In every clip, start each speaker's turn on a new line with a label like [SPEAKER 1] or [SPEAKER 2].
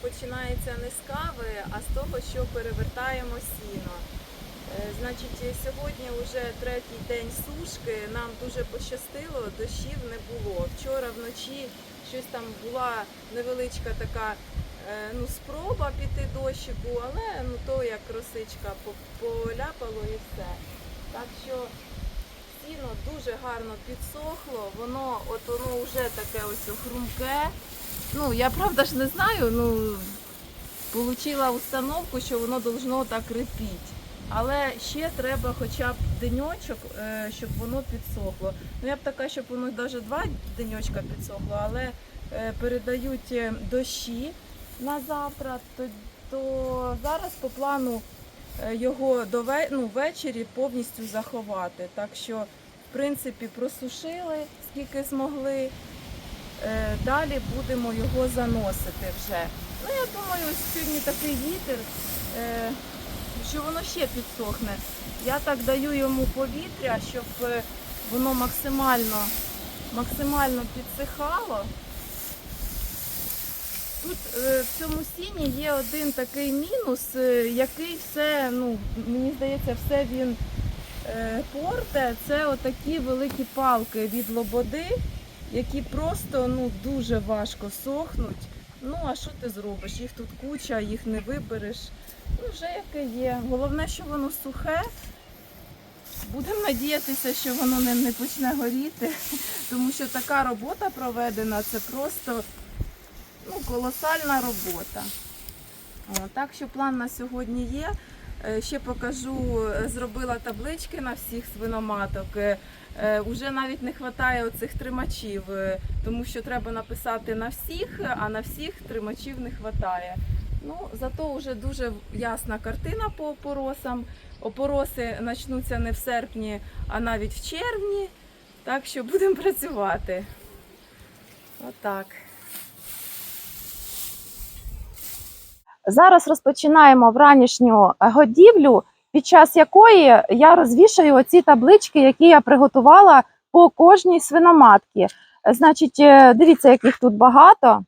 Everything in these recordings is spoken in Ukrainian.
[SPEAKER 1] починається не з кави, а з того, що перевертаємо сіно. Е, Значить, сьогодні вже третій день сушки. Нам дуже пощастило, дощів не було. Вчора вночі щось там була невеличка така е, ну, спроба піти дощику, але ну то як росичка поляпало і все. Так що сіно дуже гарно підсохло, воно от воно вже таке ось хрумке. Ну, я правда ж не знаю, ну отримала установку, що воно должно так репіть. Але ще треба хоча б деньочок, е, щоб воно підсохло. Ну я б така, щоб воно навіть два деньочка підсохло, але е, передають е, дощі на завтра, то, то зараз по плану його до ну, ввечері повністю заховати. Так що, в принципі, просушили скільки змогли. Е, Далі будемо його заносити вже. Ну, я думаю, сьогодні такий вітер, е, що воно ще підсохне. Я так даю йому повітря, щоб е, воно максимально, максимально підсихало. Тут в цьому сіні є один такий мінус, який все, ну, мені здається, все він порте. Це отакі великі палки від лободи, які просто ну, дуже важко сохнуть. Ну, а що ти зробиш? Їх тут куча, їх не вибереш. Ну, вже яке є. Головне, що воно сухе. Будемо надіятися, що воно не, не почне горіти, тому що така робота проведена, це просто ну, колосальна робота. О, так що план на сьогодні є. Е, Ще покажу, е, зробила таблички на всіх свиноматок. Е, Уже навіть не вистачає оцих тримачів, тому що треба написати на всіх, а на всіх тримачів не вистачає. Ну, зато вже дуже ясна картина по опоросам. Опороси почнуться не в серпні, а навіть в червні. Так що будемо працювати. Отак.
[SPEAKER 2] Зараз розпочинаємо вранішню годівлю, під час якої я розвішаю оці таблички, які я приготувала по кожній свиноматці. Е, Значить, е, дивіться, яких тут багато.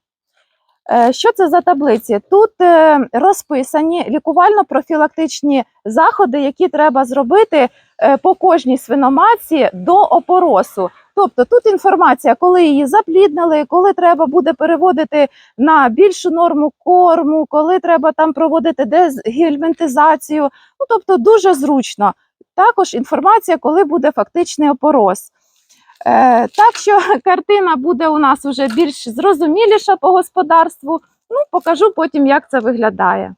[SPEAKER 2] Е, Що це за таблиці? Тут е, розписані лікувально-профілактичні заходи, які треба зробити е, по кожній свиноматці до опоросу. Тобто тут інформація, коли її запліднили, коли треба буде переводити на більшу норму корму, коли треба там проводити дезгельмінтизацію. Ну тобто дуже зручно. Також інформація, коли буде фактичний опорос. Е, так що картина буде у нас вже більш зрозуміліша по господарству. Ну, покажу потім, як це виглядає.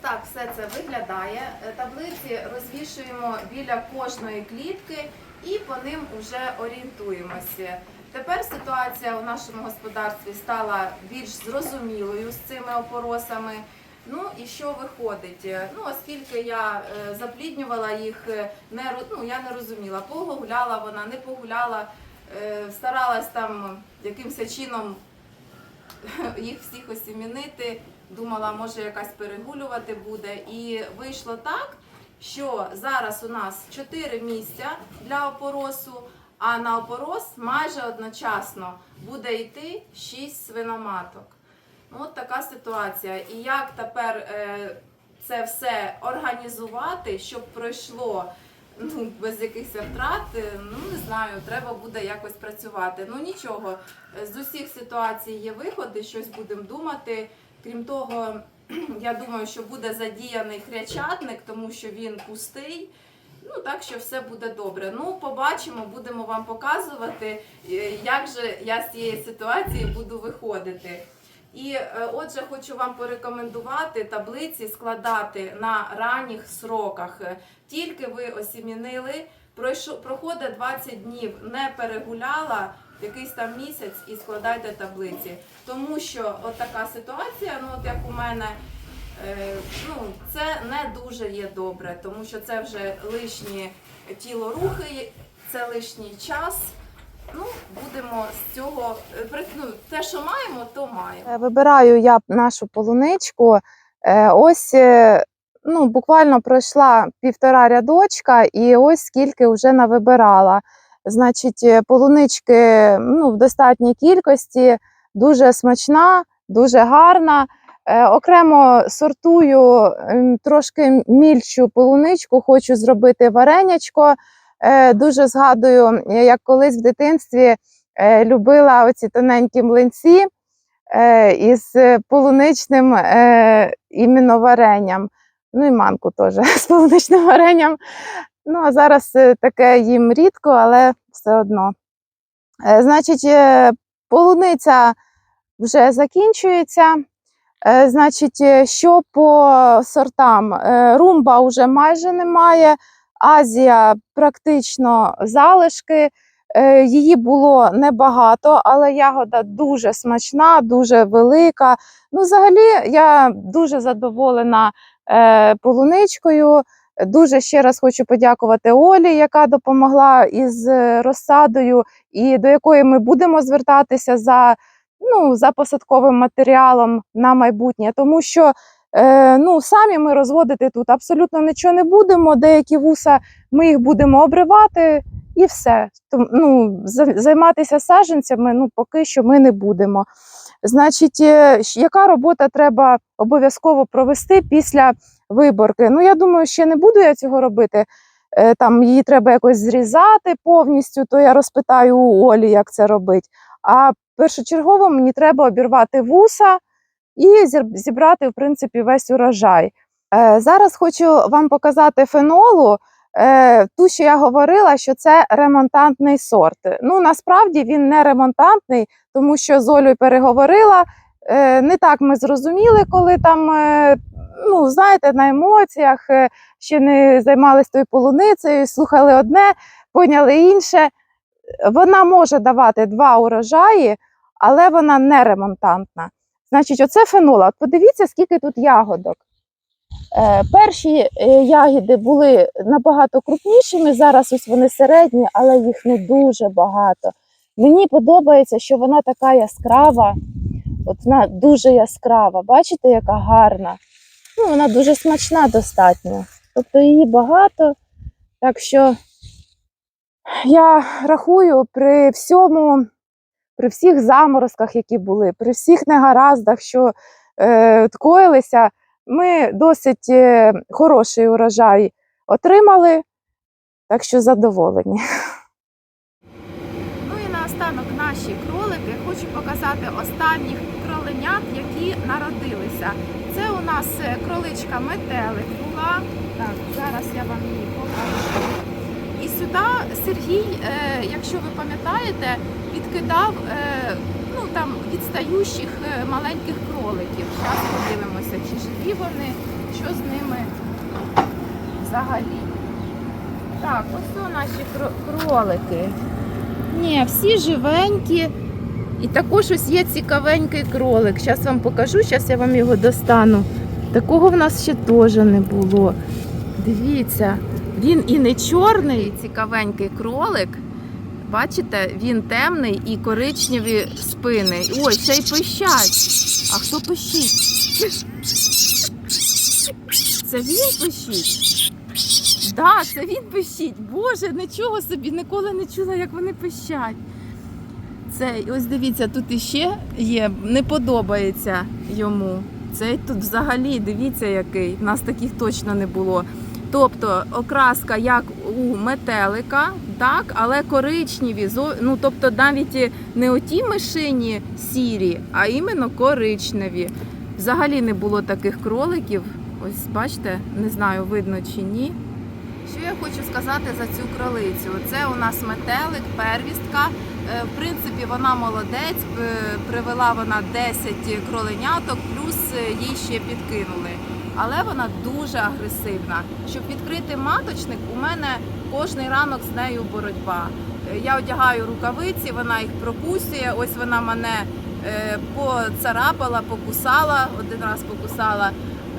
[SPEAKER 1] Так все це виглядає. Е, Таблиці розвішуємо біля кожної клітки і по ним вже орієнтуємося. Тепер ситуація у нашому господарстві стала більш зрозумілою з цими опоросами. Ну і що виходить? Е, Ну, оскільки я е, запліднювала їх, не ну, я не розуміла, погуляла вона, не погуляла, старалась там якимось чином їх всіх осімінити. Думала, може якась перегулювати буде. І вийшло так, що зараз у нас 4 місця для опоросу, а на опорос майже одночасно буде йти 6 свиноматок. Ну, от така ситуація. І як тепер е, це все організувати, щоб пройшло ну, без якихось втрат, е, ну не знаю, треба буде якось працювати. Ну нічого, е, з усіх ситуацій є виходи, щось будемо думати. Крім того, я думаю, що буде задіяний хрячатник, тому що він пустий. Ну так що все буде добре. Ну, побачимо, будемо вам показувати, е, як же я з цієї ситуації буду виходити. І е, отже, хочу вам порекомендувати таблиці складати на ранніх сроках. Тільки ви осімінили, проходить 20 днів, не перегуляла якийсь там місяць і складайте таблиці. Тому що от така ситуація, ну от як у мене, е, ну це не дуже є добре, тому що це вже лишні тіло рухи, це лишній час. Ну, будемо з цього е, ну, те, що маємо, то маємо.
[SPEAKER 2] Е, Вибираю я нашу полуничку. Е, Ось ну, буквально пройшла півтора рядочка, і ось скільки вже навибирала. Значить, полунички ну, в достатній кількості, дуже смачна, дуже гарна. Окремо сортую трошки мільчу полуничку, хочу зробити варенячко. Е, Дуже згадую, е, як колись в дитинстві е, любила оці тоненькі млинці із полуничним іменно варенням. Ну і манку теж з полуничним варенням. Ну, а зараз таке їм рідко, але все одно. Значить, полуниця вже закінчується. Значить, що по сортам? Румба вже майже немає, Азія практично залишки. Е, Її було небагато, але ягода дуже смачна, дуже велика. Ну, взагалі, я дуже задоволена е, полуничкою. Дуже ще раз хочу подякувати Олі, яка допомогла із розсадою, і до якої ми будемо звертатися за, ну, за посадковим матеріалом на майбутнє, тому що е, ну, самі ми розводити тут абсолютно нічого не будемо. Деякі вуса ми їх будемо обривати і все. Том- ну, займатися саджанцями ну, поки що ми не будемо. Значить, е, яка робота треба обов'язково провести після виборки? Ну, я думаю, ще не буду я цього робити. Е, Там її треба якось зрізати повністю, то я розпитаю у Олі, як це робити. А першочергово мені треба обірвати вуса і зібрати, в принципі, весь урожай. Е, Зараз хочу вам показати фенолу. Е, Ту, що я говорила, що це ремонтантний сорт. Ну, насправді він не ремонтантний, тому що з Олею переговорила. Е, Не так ми зрозуміли, коли там, ну, знаєте, на емоціях ще не займалися тою полуницею, слухали одне, поняли інше. Вона може давати два урожаї, але вона не ремонтантна. Значить, оце фенола. От подивіться, скільки тут ягодок. Е, перші е, ягіди були набагато крупнішими, зараз ось вони середні, але їх не дуже багато. Мені подобається, що вона така яскрава, от вона дуже яскрава. Бачите, яка гарна. Ну, вона дуже смачна достатньо. Тобто її багато. Так що я рахую при всьому, при всіх заморозках, які були, при всіх негараздах, що е, коїлися, ми досить е, хороший урожай отримали, так що задоволені.
[SPEAKER 1] Ну і наостанок наші кролики хочу показати останніх кроленят, які народилися. Це у нас е, кроличка метелик була. Так, зараз я вам її покажу. І сюди Сергій, е, якщо ви пам'ятаєте, підкидав е, ну, там, відстающих е, маленьких кроликів. Зараз подивимося, чи живі вони, що з ними взагалі. Так, ось о наші кролики. Ні, всі живенькі. І також ось є цікавенький кролик. Зараз вам покажу, зараз я вам його достану. Такого в нас ще теж не було. Дивіться, він і не чорний, цікавенький кролик. Бачите, він темний і коричневі спини. Ой, ще й пищать. А хто пищить? Це він пищить? Да, це він пищить. Боже, нічого собі, ніколи не чула, як вони пищать. Це ось дивіться, тут іще є, не подобається йому. Цей тут взагалі, дивіться, який. У нас таких точно не було. Тобто окраска як у метелика, так, але коричневі. Ну, тобто навіть не оті мишині сірі, а іменно коричневі. Взагалі не було таких кроликів. Ось бачите, не знаю, видно чи ні. Що я хочу сказати за цю кролицю? Це у нас метелик, первістка. Е, В принципі, вона молодець. Привела вона 10 кроленяток, плюс е, їй ще підкинули. Але вона дуже агресивна. Щоб відкрити маточник, у мене кожний ранок з нею боротьба. Е, Я одягаю рукавиці, вона їх прокусує. Ось вона мене е, поцарапала, покусала, один раз покусала.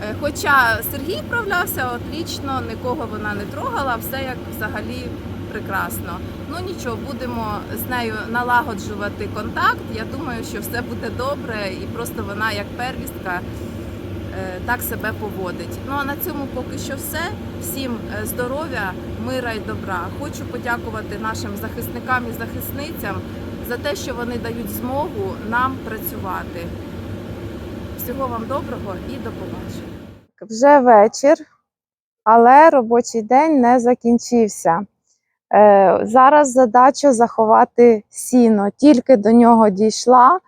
[SPEAKER 1] Е, Хоча Сергій вправлявся отлічно, нікого вона не трогала, все як взагалі прекрасно. Ну нічого, будемо з нею налагоджувати контакт. Я думаю, що все буде добре, і просто вона як первістка так себе поводить. Ну а на цьому поки що все. Всім е, здоров'я, мира і добра. Хочу подякувати нашим захисникам і захисницям за те, що вони дають змогу нам працювати. Всього вам доброго і до побачення.
[SPEAKER 2] Вже вечір, але робочий день не закінчився. Е, зараз задача заховати сіно. Тільки до нього дійшла.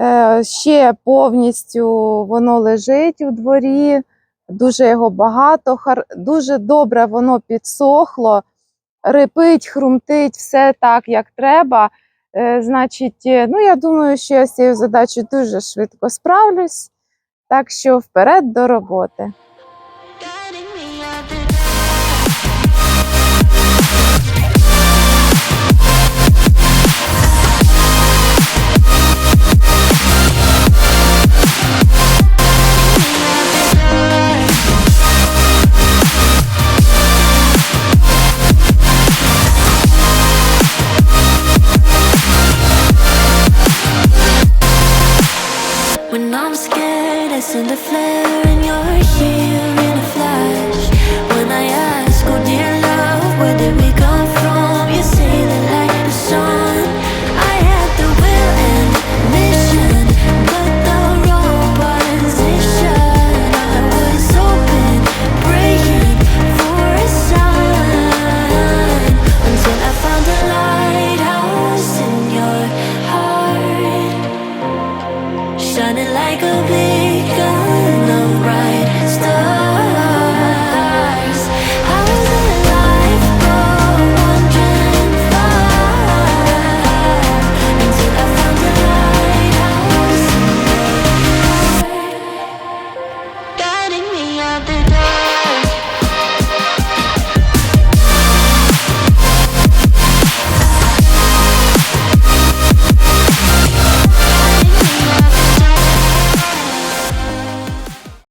[SPEAKER 2] Е, ще повністю воно лежить у дворі, дуже його багато, дуже добре воно підсохло, рипить, хрумтить, все так, як треба. Е, значить, е, ну, я думаю, що я з цією задачею дуже швидко справлюсь. Так що вперед до роботи.